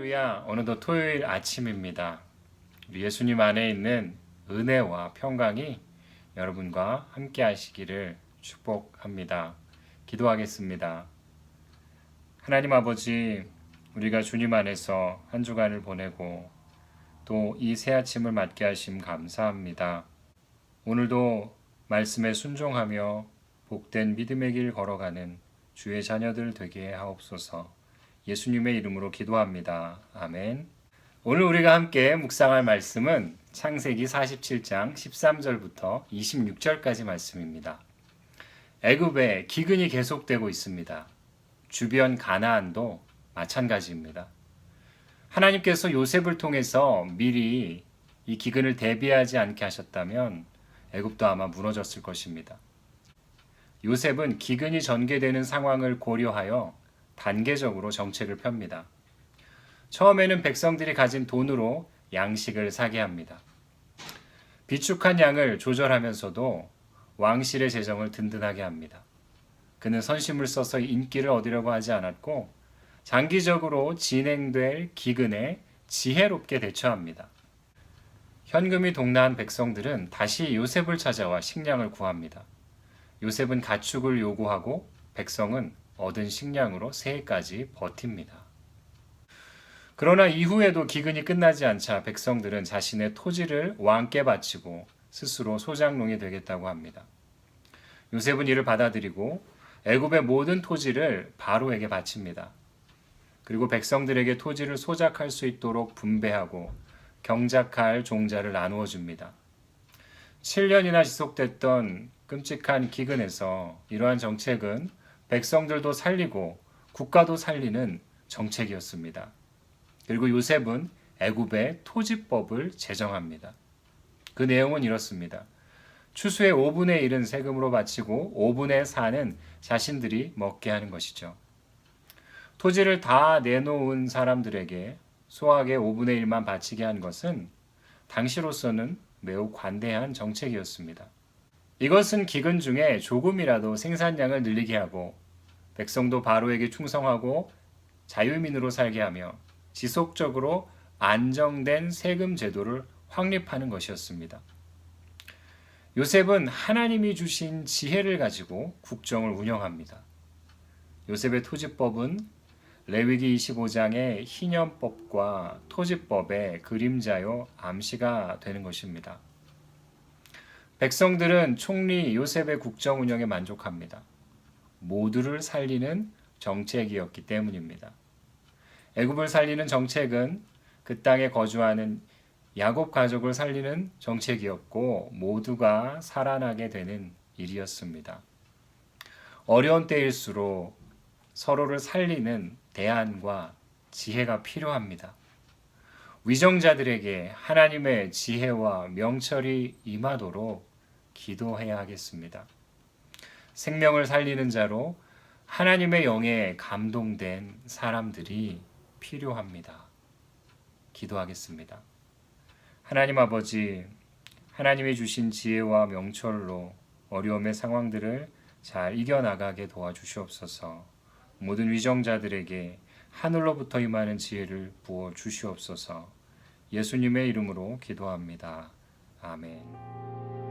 할렐루야. 어느덧 토요일 아침입니다. 예수님 안에 있는 은혜와 평강이 여러분과 함께 하시기를 축복합니다. 기도하겠습니다. 하나님 아버지, 우리가 주님 안에서 한 주간을 보내고 또 이 새 아침을 맞게 하심 감사합니다. 오늘도 말씀에 순종하며 복된 믿음의 길 걸어가는 주의 자녀들 되게 하옵소서. 예수님의 이름으로 기도합니다. 아멘. 오늘 우리가 함께 묵상할 말씀은 창세기 47장 13절부터 26절까지 말씀입니다. 애굽에 기근이 계속되고 있습니다. 주변 가나안도 마찬가지입니다. 하나님께서 요셉을 통해서 미리 이 기근을 대비하지 않게 하셨다면 애굽도 아마 무너졌을 것입니다. 요셉은 기근이 전개되는 상황을 고려하여 단계적으로 정책을 펴니다. 처음에는 백성들이 가진 돈으로 양식을 사게 합니다. 비축한 양을 조절하면서도 왕실의 재정을 든든하게 합니다. 그는 선심을 써서 인기를 얻으려고 하지 않았고 장기적으로 진행될 기근에 지혜롭게 대처합니다. 현금이 동나한 백성들은 다시 요셉을 찾아와 식량을 구합니다. 요셉은 가축을 요구하고 백성은 얻은 식량으로 새해까지 버팁니다. 그러나 이후에도 기근이 끝나지 않자 백성들은 자신의 토지를 왕께 바치고 스스로 소장농이 되겠다고 합니다. 요셉은 이를 받아들이고 애굽의 모든 토지를 바로에게 바칩니다. 그리고 백성들에게 토지를 소작할 수 있도록 분배하고 경작할 종자를 나누어 줍니다. 7년이나 지속됐던 끔찍한 기근에서 이러한 정책은 백성들도 살리고 국가도 살리는 정책이었습니다. 그리고 요셉은 애굽의 토지법을 제정합니다. 그 내용은 이렇습니다. 추수의 5분의 1은 세금으로 바치고 5분의 4는 자신들이 먹게 하는 것이죠. 토지를 다 내놓은 사람들에게 소액의 5분의 1만 바치게 한 것은 당시로서는 매우 관대한 정책이었습니다. 이것은 기근 중에 조금이라도 생산량을 늘리게 하고 백성도 바로에게 충성하고 자유민으로 살게 하며 지속적으로 안정된 세금 제도를 확립하는 것이었습니다. 요셉은 하나님이 주신 지혜를 가지고 국정을 운영합니다. 요셉의 토지법은 레위기 25장의 희년법과 토지법의 그림자요 암시가 되는 것입니다. 백성들은 총리 요셉의 국정 운영에 만족합니다. 모두를 살리는 정책이었기 때문입니다. 애굽을 살리는 정책은 그 땅에 거주하는 야곱 가족을 살리는 정책이었고 모두가 살아나게 되는 일이었습니다. 어려운 때일수록 서로를 살리는 대안과 지혜가 필요합니다. 위정자들에게 하나님의 지혜와 명철이 임하도록 기도해야 하겠습니다. 생명을 살리는 자로 하나님의 영에 감동된 사람들이 필요합니다. 기도하겠습니다. 하나님 아버지, 하나님이 주신 지혜와 명철로 어려움의 상황들을 잘 이겨나가게 도와주시옵소서. 모든 위정자들에게 하늘로부터 임하는 지혜를 부어 주시옵소서. 예수님의 이름으로 기도합니다. 아멘.